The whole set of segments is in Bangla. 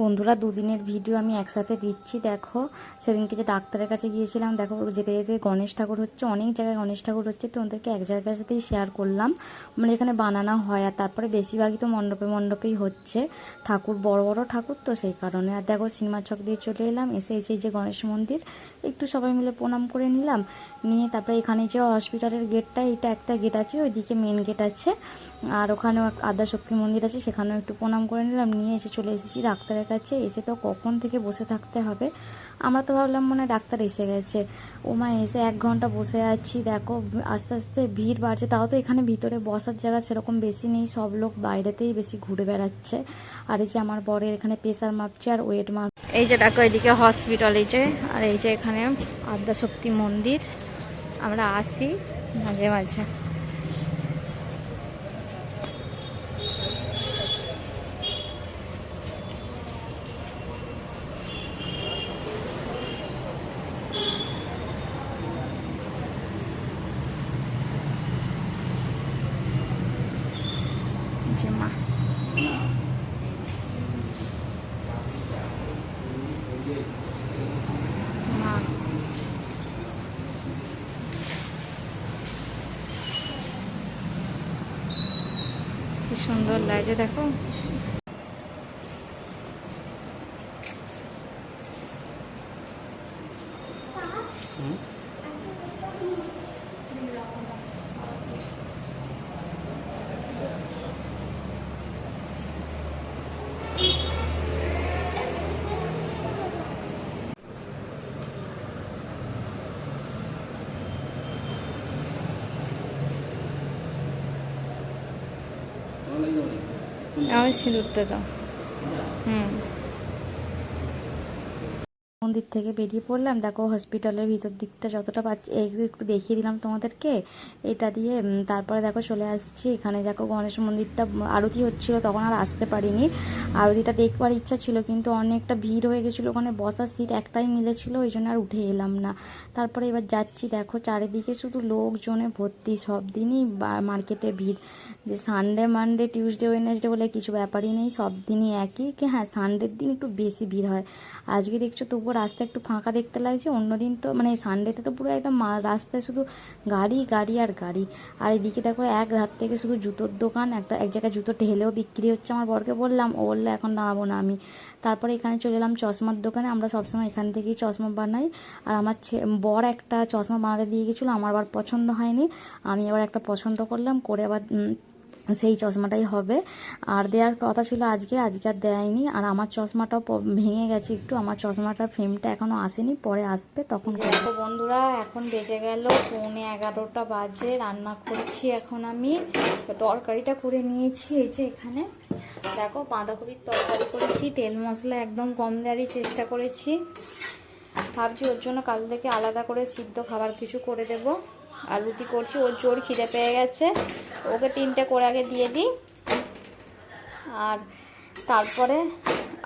বন্ধুরা, দুদিনের ভিডিও আমি একসাথে দিচ্ছি, দেখো। সেদিনকে যে ডাক্তারের কাছে গিয়েছিলাম, দেখো, যেতে যেতে গণেশ ঠাকুর হচ্ছে, অনেক জায়গায় গণেশ ঠাকুর হচ্ছে, তো ওদেরকে এক জায়গার সাথেই শেয়ার করলাম। মানে এখানে বানানো হয় আর তারপরে বেশিরভাগই তো মণ্ডপে মণ্ডপেই হচ্ছে। ঠাকুর বড় বড় ঠাকুর তো সেই কারণে। আর দেখো সিনেমা চক দিয়ে চলে এলাম, এসে এই যে গণেশ মন্দির, একটু সবাই মিলে প্রণাম করে নিলাম। নিয়ে তারপরে এখানে যে হসপিটালের গেটটা এটা একটা গেট আছে, ওইদিকে মেন গেট আছে। আর ওখানেও এক আদ্যা শক্তি মন্দির আছে, সেখানেও একটু প্রণাম করে নিলাম, নিয়ে এসে চলে এসেছি ডাক্তারের কাছে। এসে তো কখন থেকে বসে থাকতে হবে? আমরা তো ভাবলাম মনে ডাক্তার এসে গেছে। ও মা এসে এক ঘণ্টা বসে আছি, দেখো, আস্তে আস্তে ভিড় বাড়ছে। তাও তো এখানে ভিতরে বসার জায়গা সেরকম বেশি নেই, সব লোক বাইরেতেই বেশি ঘুরে বেড়াচ্ছে। আর এই যে আমার বরের এখানে প্রেসার মাপছে আর ওয়েট মাপ এই যে দেখো, এদিকে হসপিটাল এই যে, আর এই যে এখানে আদ্যা শক্তি মন্দির। আমরা আসি মাঝে মাঝে যে মা মা কি সুন্দর লাগে দেখো। আমার সিঁদুরটা দাও। মন্দির থেকে বেরিয়ে পড়লাম। দেখো হসপিটালের ভিতর দিকটা যতটা পাচ্ছি একটু দেখিয়ে দিলাম তোমাদেরকে। এটা দিয়ে তারপরে দেখো চলে আসছি। এখানে দেখো গণেশ মন্দিরটা আরতি হচ্ছিল, তখন আর আসতে পারিনি। আরতিটা দেখবার ইচ্ছা ছিল, কিন্তু অনেকটা ভিড় হয়ে গেছিল। ওখানে বসার সিট একটাই মিলেছিল, ওই জন্য আর উঠে এলাম না। তারপরে এবার যাচ্ছি, দেখো চারিদিকে শুধু লোকজনে ভর্তি, সব দিনই মার্কেটে ভিড়। যে সানডে মানডে টিউসডে ওয়েনেসডে বলে কিছু ব্যাপারই নেই, সব দিনই একই। কি হ্যাঁ সানডের দিন একটু বেশি ভিড় হয়। আজকে দেখছ তবুও রাস্তা একটু ফাঁকা দেখতে লাগছে, অন্যদিন তো মানে সানডেতে তো পুরো একদম রাস্তায় শুধু গাড়ি গাড়ি আর গাড়ি। আর এদিকে দেখো এক রাত থেকে শুধু জুতোর দোকান, একটা এক জায়গায় জুতো ঢেলেও বিক্রি হচ্ছে আমার বরকে বললাম। ও বলল, এখন দাঁড়াবো না আমি। তারপরে এখানে চলে এলাম চশমার দোকানে, আমরা সবসময় এখান থেকেই চশমা বানাই। আর আমার বর একটা চশমা বানাতে দিয়ে গেছিল, আমার আবার পছন্দ হয়নি। আমি আবার একটা পছন্দ করলাম, করে আবার সেই চশমাটাই হবে। আর দেওয়ার কথা ছিল আজকে আজকে আর দেয়নি। আর আমার চশমাটাও ভেঙে গেছে একটু। আমার চশমাটার ফ্রেমটা এখনও আসেনি, পরে আসবে তখন দেখো বন্ধুরা, এখন বেজে গেল পৌনে এগারোটা বাজে। রান্না করছি এখন আমি। তরকারিটা করে নিয়েছি এই যে এখানে। দেখো বাঁধাকপির তরকারি করেছি, তেল মশলা একদম কম দেওয়ারই চেষ্টা করেছি। ভাবছি ওর জন্য কাল থেকে আলাদা করে সিদ্ধ খাবার কিছু করে দেব। আর রুটি করছি ওর জোর খিদে পেয়ে গেছে। ওকে তিনটে করে আগে দিয়ে দিই। আর তারপরে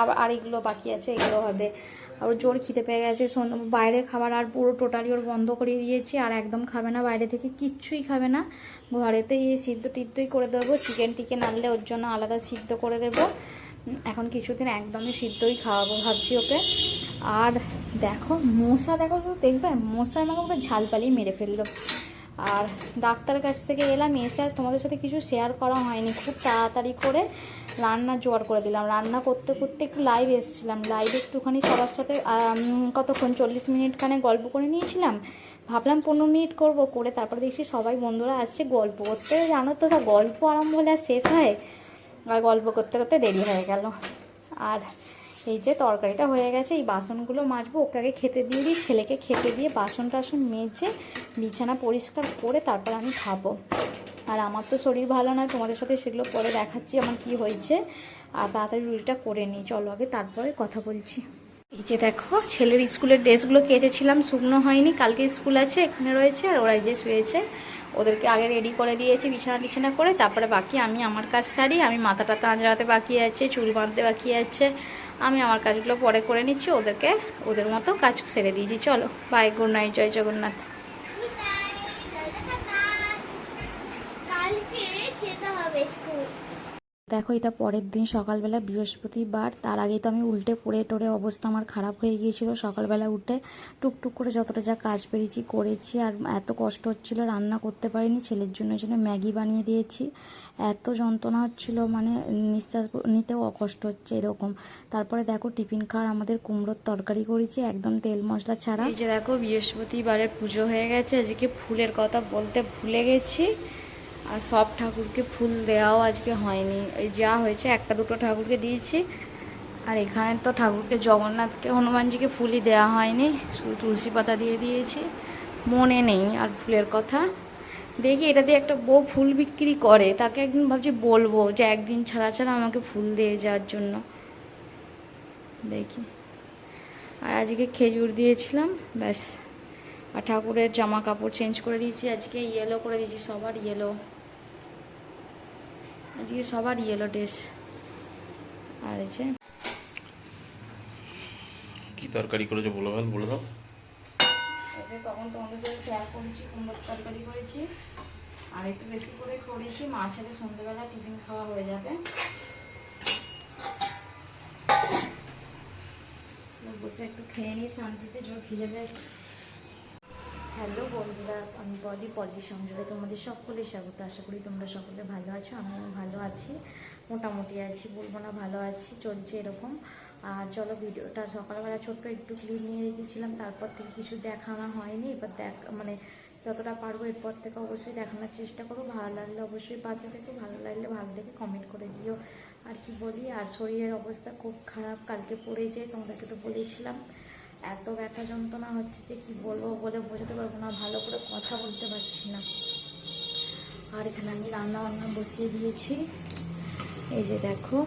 আবার আর এগুলো বাকি আছে, এগুলো হবে। আর ওর জোর খিদে পেয়ে গেছে বাইরে খাবার আর পুরো টোটালি ওর বন্ধ করে দিয়েছি, আর একদম খাবে না, বাইরে থেকে কিচ্ছুই খাবে না। ঘরেতে এই সিদ্ধ টিদ্ধই করে দেবো, চিকেন টিকেন আনলে ওর জন্য আলাদা সিদ্ধ করে দেবো। এখন কিছুদিন একদমই সিদ্ধই খাওয়াবো ভাবছি ওকে। আর দেখো, মশা, দেখো দেখবে মশা আমাকে ঝাল পালিয়ে মেরে ফেলল। আর ডাক্তারের কাছ থেকে এলাম, এসে আর তোমাদের সাথে কিছু শেয়ার করা হয়নি। খুব তাড়াতাড়ি করে রান্না জোগাড় করে দিলাম। রান্না করতে করতে একটু লাইভ এসেছিলাম। লাইভে একটুখানি সবার সাথে কতক্ষণ, চল্লিশ মিনিট খানে গল্প করে নিয়েছিলাম। ভাবলাম পনেরো মিনিট করব করে তারপর দেখছি সবাই বন্ধুরা আসছে গল্প করতে। জানো তো গল্প আরম্ভ হলে আর শেষ হয়? আর গল্প করতে করতে দেরি হয়ে গেল। আর এই যে তরকারিটা হয়ে গেছে, এই বাসনগুলো মাজবো, ওকে আগে খেতে দিয়ে দিই, ছেলেকে খেতে দিয়ে বাসন টাসন মেজে বিছানা পরিষ্কার করে তারপর আমি খাব। আর আমার তো শরীর ভালো নয়, তোমাদের সাথে সেগুলো পরে দেখাচ্ছি আমার কি হয়েছে। আর তাড়াতাড়ি রুটিটা করে নিই, চলো আগে তারপরে কথা বলছি। এই যে দেখো, ছেলের স্কুলের ড্রেসগুলো কেচেছিলাম, শুকনো হয়নি, কালকে স্কুল আছে, এখানে রয়েছে, আর ওরা যে শুয়েছে। ওদেরকে আগে রেডি করে দিয়েছি, বিছানা টিছানা করে, তারপরে বাকি আমি আমার কাজ সারি, আমি মাথা টাথা আঁচড়াতে বাকি আছে, চুল বাঁধতে বাকি আছে। আমি আমার কাজগুলো পরে করে নিচ্ছি, ওদেরকে, ওদের মতো কাজ সেরে দিয়েছি। চলো বাই গুড নাইট জয় জগন্নাথ। দেখো, এটা পরের দিন সকালবেলা বৃহস্পতিবার, তার আগেই তো আমি উল্টে পড়ে টড়ে অবস্থা আমার খারাপ হয়ে গিয়েছিল। সকালবেলা উঠে টুকটুক করে যতটা যা কাজ পেরেছি, করেছি, আর এত কষ্ট হচ্ছিল, রান্না করতে পারিনি, ছেলের জন্য জন্য ম্যাগি বানিয়ে দিয়েছি। এত যন্ত্রণা হচ্ছিল মানে নিঃশ্বাস নিতেও অকষ্ট হচ্ছে এরকম। তারপরে দেখো টিফিন খাওয়ার আমাদের কুমড়োর তরকারি করেছি, একদম তেল মশলা ছাড়া। এই যে দেখো বৃহস্পতিবারের পুজো হয়ে গেছে, আজকে ফুলের কথা বলতে ভুলে গেছি। আর সব ঠাকুরকে ফুল দেওয়াও আজকে হয়নি। এই যা হয়েছে, একটা দুটো ঠাকুরকে দিয়েছি। আর এখানে তো ঠাকুরকে জগন্নাথকে, হনুমানজিকে ফুলই দেওয়া হয়নি তুলসী পাতা দিয়ে দিয়েছি। মনে নেই আর ফুলের কথা। দেখি এটা দিয়ে একটা বউ ফুল বিক্রি করে, তাকে একদিন ভাবছি বলব যে একদিন ছাড়া ছাড়া আমাকে ফুল দিয়ে যাওয়ার জন্য। দেখি। আর আজকে খেজুর দিয়েছিলাম, ব্যাস। আর ঠাকুরের জামা কাপড় চেঞ্জ করে দিয়েছি, আজকে ইয়েলো করে দিয়েছি, সবার ইয়েলো আজকে সবার ইয়েলো ড্রেস আর এই যে কি তরকারি করেছ বলো, বলে দাও এই তখন তোমাদের সাথে শেয়ার করেছি, কুমড়োর তরকারি করেছি। আর একটু বেশি করে করেছি, মার সাথে সন্ধ্যেবেলা টিফিন খাওয়া হয়ে যাবে। বসে একটু খেয়ে নিই, শান্তিতে জোর খিদে দেয় হ্যালো বন্ধুরা, আমি বলি পলি সংযোগে তোমাদের সকলে স্বাগত। আশা করি তোমরা সকলে ভালো আছো, আমিও ভালো আছি। মোটামুটি আছি, বলব না ভালো আছি, চলছে এরকম। আর চলো ভিডিওটা সকালবেলা ছোট্ট একটু ক্লিপ নিয়ে রেখেছিলাম, তারপর থেকে কিছু দেখানো হয়নি। এবার দেখ মানে যতটা পারব এরপর থেকে অবশ্যই দেখানোর চেষ্টা করব। ভালো লাগলে অবশ্যই পাশে থেকে, ভালো লাগলে ভালো দেখে কমেন্ট করে দিও। আর কি বলি, আর শরীরের অবস্থা খুব খারাপ, কালকে পড়ে যায় তোমাদেরকে তো বলেছিলাম। এত ব্যথা যন্ত্রণা হচ্ছে যে কি বলব বলে বোঝাতে পারব না, ভালো করে কথা বলতে পারছি না। আর এখানে আমি রান্না বান্না বসিয়ে দিয়েছি। এই যে দেখো।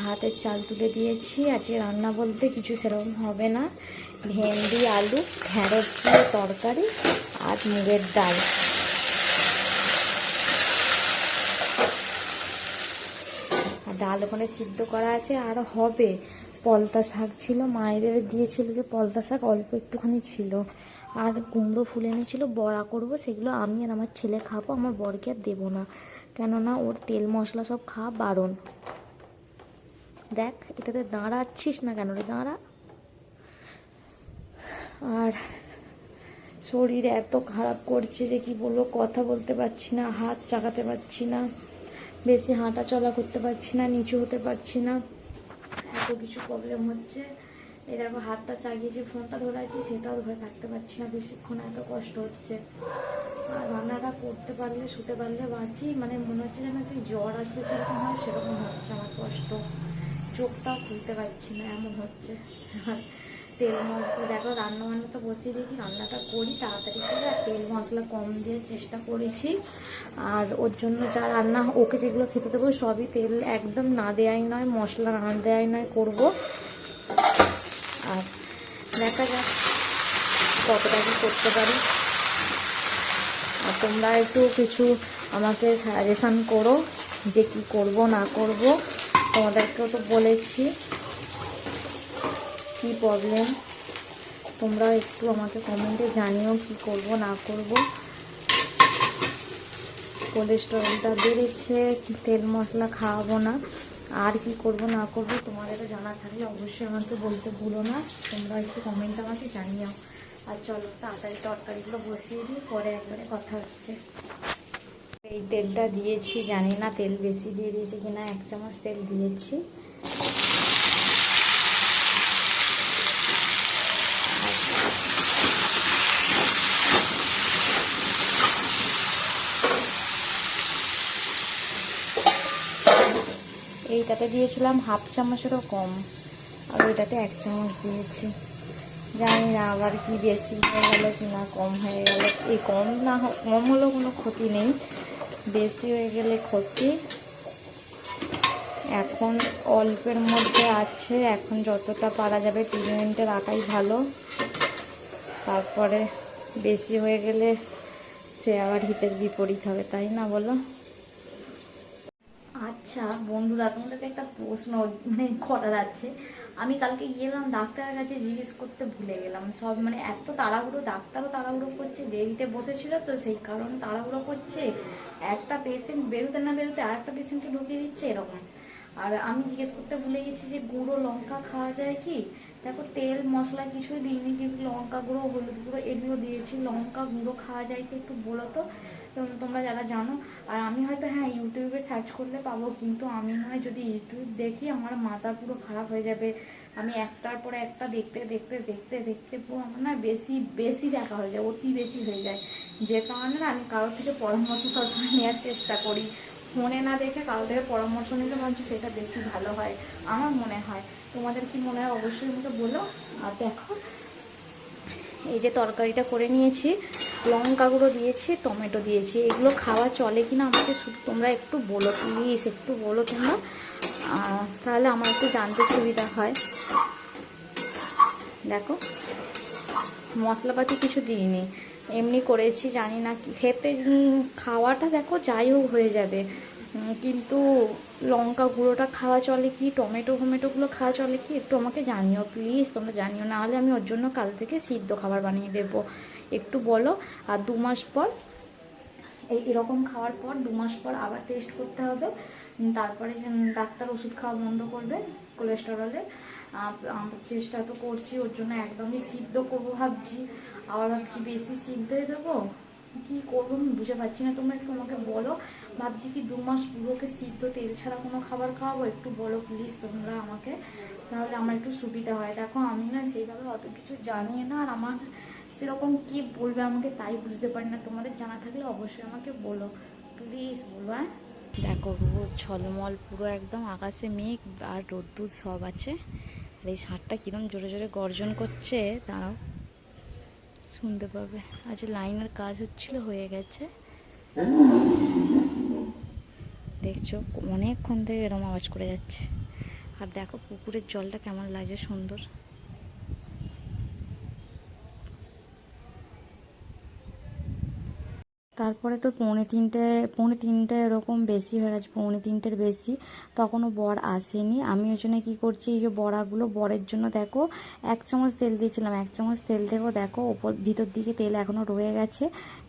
ভাতের চাল তুলে দিয়েছি। আজকে রান্না বলতে কিছু সেরকম হবে না। ভেন্ডি, আলু, ঢ্যাঁড়স দিয়ে তরকারি আর মুগের ডাল। আর ডাল ওখানে সিদ্ধ করা আছে আর হবে। পলতা শাক ছিল, মায়েদের দিয়েছিল যে পলতা শাক, অল্প একটুখানি ছিল। আর কুমড়ো ফুল এনেছিল, বড়া করব, সেগুলো আমি আর আমার ছেলে খাব, আমার বরকে আর দেবো না। কেননা ওর তেল মশলা সব খাওয়া বারণ। দেখ, এটাতে দাঁড়াচ্ছিস না কেন রে? দাঁড়া। আর শরীর এত খারাপ করছে যে কি বলব, কথা বলতে পারছি না, হাত চাকাতে পারছি না, বেশি হাঁটা চলা করতে পারছি না, নিচু হতে পারছি না। এত কিছু প্রবলেম হচ্ছে। এই দেখো, হাতটা চাগিয়েছি ফোনটা ধরে আছি সেটাও ধরে থাকতে পারছি না। বেশিক্ষণ এত কষ্ট হচ্ছে। আর রান্নাটা করতে পারলে, শুতে পারলে বাঁচি। মানে মনে হচ্ছে যেন সেই জ্বর আসলে যেরকম হয়, সেরকম হচ্ছে আমার কষ্ট। চোখটাও খুলতে পারছি না, এমন হচ্ছে। তেল মশলা, দেখো রান্না বান্না তো বসিয়ে দিয়েছি, রান্নাটা করি, তাড়াতাড়ি করে আর তেল মশলা কম দিয়ে চেষ্টা করেছি। আর ওর জন্য যা রান্না, ওকে যেগুলো খেতে দেবো, সবই তেল একদম না দেয়াই নয়, মশলা না দেয়াই নয় করব। আর দেখা যাক কতটা কি করতে পারি। আর তোমরা একটু কিছু আমাকে সাজেশান করো যে কি করব, না করব। তোমাদেরকেও তো বলেছি। কি প্রবলেম তোমরা একটু আমাকে কমেন্টে জানিও কি করব, না করব। কোলেস্টেরলটা বেড়েছে তেল মশলা খাওয়াবো না, আর কি করব, না করব, তোমাদেরও জানা থাকলে অবশ্যই আমাকে বলতে ভুলো না। তোমরা একটু কমেন্ট আমাকে জানিও। আর চলো, তাড়াতাড়ি তরকারিগুলো বসিয়ে দিই, পরে একবারে কথা হচ্ছে। এই তেলটা দিয়েছি, জানি না তেল বেশি দিয়ে দিয়েছি কিনা, এক চামচ তেল দিয়েছি। এইটাতে দিয়েছিলাম হাফ চামচেরও কম, আর ওইটাতে এক চামচ দিয়েছি। জানি না আবার কি বেশি হয়ে গেল কি না কম হয়ে গেল। এই কম না কম হলেও কোনো ক্ষতি নেই। বেশি হয়ে গেলে ক্ষতি। এখন অল্পের মধ্যে আছে, এখন যতটা পারা যাবে ট্রিটমেন্টে রাখাই ভালো। তারপরে বেশি হয়ে গেলে সে আবার হিতের বিপরীত হবে, তাই না বলো? আচ্ছা বন্ধুরা, তোমাদেরকে একটা প্রশ্ন মানে করার আছে। আমি কালকে গেলাম ডাক্তারের কাছে জিজ্ঞেস করতে ভুলে গেলাম। সব মানে এত তাড়াহুড়ো, ডাক্তারও তাড়াহুড়ো করছে, দেরিতে বসেছিল তো সেই কারণে তাড়াহুড়ো করছে। একটা পেশেন্ট বেরোতে না বেরোতে আর একটা পেশেন্টকে ঢুকিয়ে দিচ্ছে, এরকম। আর আমি জিজ্ঞেস করতে ভুলে গেছি যে গুঁড়ো লঙ্কা খাওয়া যায় কি? দেখো, তেল, মশলা কিছুই দিইনি কিন্তু লঙ্কা গুঁড়ো, হলুদ গুঁড়ো, এগুলো দিয়েছি। লঙ্কা গুঁড়ো খাওয়া যায় কি একটু বলো তো? তোমরা যারা জানো, আর আমি হয়তো হ্যাঁ ইউটিউবে সার্চ করলে পাবো, কিন্তু আমি নয়, যদি ইউটিউব দেখি, আমার মাথা পুরো খারাপ হয়ে যাবে। আমি একটার পরে একটা দেখতে দেখতে দেখতে দেখতে পুরো আমার না বেশি বেশি দেখা হয়ে যায়, অতি বেশি হয়ে যায়। যে কারণে না আমি কারোর থেকে পরামর্শ সবসময় নেওয়ার চেষ্টা করি। ফোনে না দেখে কারোর থেকে পরামর্শ নিলে ভাবছি সেটা বেশি ভালো হয়, আমার মনে হয়। তোমাদের কি মনে হয়? অবশ্যই আমাকে বলো, আর দেখো। এই যে তরকারিটা করে নিয়েছি। লঙ্কা গুঁড়ো দিয়েছি, টমেটো দিয়েছি। এগুলো খাওয়া চলে কিনা আমাকে তোমরা একটু বলো প্লিজ একটু বলো তোমরা। তাহলে আমার একটু জানতে সুবিধা হয়। দেখো, মশলাপাতি কিছু দিইনি। এমনি করেছি, জানি না খেতে খাওয়াটা দেখো যাই হোক হয়ে যাবে। কিন্তু লঙ্কা গুঁড়োটা খাওয়া চলে কি? টমেটো ফমেটোগুলো খাওয়া চলে কি? একটু আমাকে জানিও প্লিজ তোমরা জানিও। না হলে আমি ওর জন্য কাল থেকে সিদ্ধ খাবার বানিয়ে দেবো। একটু বলো, আর দু মাস পর, এই এরকম খাওয়ার পর দু মাস পর আবার টেস্ট করতে হবে। তারপরে ডাক্তার ওষুধ খাওয়া বন্ধ করবে কোলেস্টেরলের চেষ্টা তো করছি, ওর জন্য একদমই সিদ্ধ করব ভাবছি। আবার ভাবছি বেশি সিদ্ধই দেবো। কি করব আমি বুঝে পাচ্ছি না। তোমরা একটু আমাকে বলো। ভাবছি কি দু মাস পুরোকে সিদ্ধ তেল ছাড়া কোনো খাবার খাওয়াবো? একটু বলো প্লিজ তোমরা আমাকে। তাহলে আমার একটু সুবিধা হয়। দেখো, আমি না সেইভাবে অত কিছু জানি না। আর আমার সেরকম কি বলবে আমাকে তাই বুঝতে পারি না। তোমাদের জানা থাকলে অবশ্যই আমাকে বলো। প্লিজ বলো হ্যাঁ? দেখো রোদ ঝলমল, পুরো একদম আকাশে মেঘ আর রোদ্দুর সব আছে। আর এই ষাঁড়টা কিরম জোরে জোরে গর্জন করছে, দাঁড়াও। শুনতে পাবে। আজ লাইনের কাজ হচ্ছিল, হয়ে গেছে। দেখছ, অনেকক্ষণ থেকে এরম আওয়াজ করে যাচ্ছে। আর দেখো, পুকুরের জলটা কেমন লাগছে, সুন্দর। তারপরে তো পৌনে তিনটে পৌনে তিনটে এরকম বেশি হয়ে গেছে, পৌনে তিনটের বেশি। তখনও বর আসেনি। আমি ওই জন্য কী করছি, এই যে বড়াগুলো, বরের জন্য দেখো, এক চামচ তেল দিয়েছিলাম। এক চামচ তেল থেকেও দেখো, ওপর, ভিতর দিকে তেল এখনও রয়ে গেছে।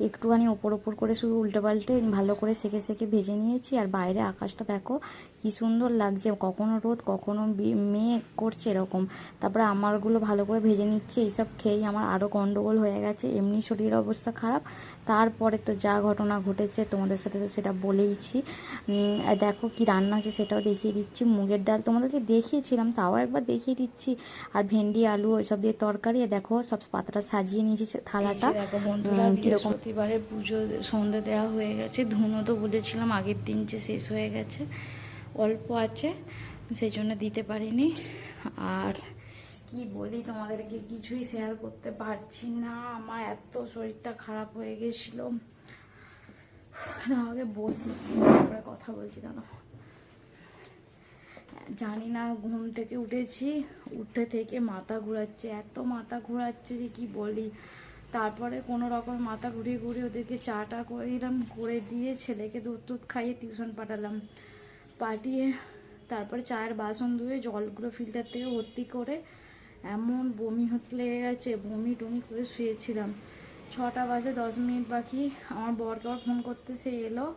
একটুখানি ওপর ওপর করে শুধু উল্টে পাল্টে ভালো করে সেকে সেকে ভেজে নিয়েছি। আর বাইরে আকাশটা দেখো, কি সুন্দর লাগছে। কখনো রোদ, কখনো মেঘ করছে এরকম। তারপরে আমারগুলো ভালো করে ভেজে নিচ্ছে। এইসব খেয়েই আমার আরও গন্ডগোল হয়ে গেছে। এমনি শরীরের অবস্থা খারাপ। তারপরে তো যা ঘটনা ঘটেছে তোমাদের সাথে তো সেটা বলেইছি। দেখো কি রান্না হচ্ছে সেটাও দেখিয়ে দিচ্ছি। মুগের ডাল তোমাদেরকে দেখিয়েছিলাম তাও একবার দেখিয়ে দিচ্ছি। আর ভেন্ডি আলু ওইসব দিয়ে তরকারি দেখো সব পাতাটা সাজিয়ে নিয়েছি থালাটা। কীরকম বৃহস্পতিবারের পুজো সন্ধে দেওয়া হয়ে গেছে। ধুনো তো বলেছিলাম আগের দিন যে শেষ হয়ে গেছে অল্প আছে সেই জন্য দিতে পারিনি। আর কি বলি তোমাদেরকে? কিছুই শেয়ার করতে পারছি না। আমার এত শরীরটা খারাপ হয়ে গেছিল। আমাকে বসি, তারপরে কথা বলছি, দাঁড়াও। জানি না, ঘুম থেকে উঠেছি। উঠে থেকে মাথা ঘোরাচ্ছে, এত মাথা ঘোরাচ্ছে যে কি বলি? তারপরে কোনো রকম মাথা ঘুরিয়ে ঘুরিয়ে ওদেরকে চাটা করে দিলাম, করে দিয়ে ছেলেকে দুধ টুধ খাইয়ে টিউশন পাঠালাম। পাঠিয়ে তারপরে চায়ের বাসন ধুয়ে জলগুলো ফিল্টার থেকে ভর্তি করে এমন বমি হতে লেগে গেছে, বমি টমি করে শুয়েছিলাম। ছটা বাজে দশ মিনিট বাকি, আমার বরকে আবার ফোন করতে সে এলো।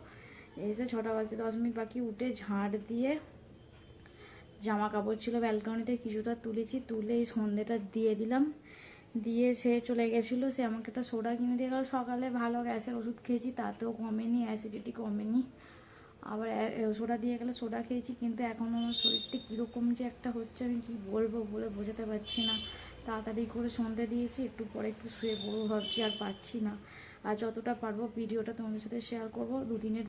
এসে ছটা বাজে দশ মিনিট বাকি, উঠে ঝাঁট দিয়ে জামা কাপড় ছিল ব্যালকনিতে, কিছুটা তুলেছি, তুলে এই সন্ধেটা দিয়ে দিলাম। দিয়ে সে চলে গেছিল, সে আমাকে একটা সোডা কিনে দিয়ে গেল। সকালে ভালো গ্যাসের ওষুধ খেয়েছি, তাতেও কমেনি অ্যাসিডিটি কমেনি। আবার সোডা দিয়ে গেলে সোডা খেয়েছি, কিন্তু এখন আমার শরীরটা কীরকম যে একটা হচ্ছে আমি কি বলব বলে বোঝাতে পারছি না। তাড়াতাড়ি করে সন্ধে দিয়েছি, একটু পরে একটু শুয়ে পড়ব ভাবছি, আর পাচ্ছি না। আর যতটা পারব ভিডিওটা তোমাদের সাথে শেয়ার করব, দুদিনের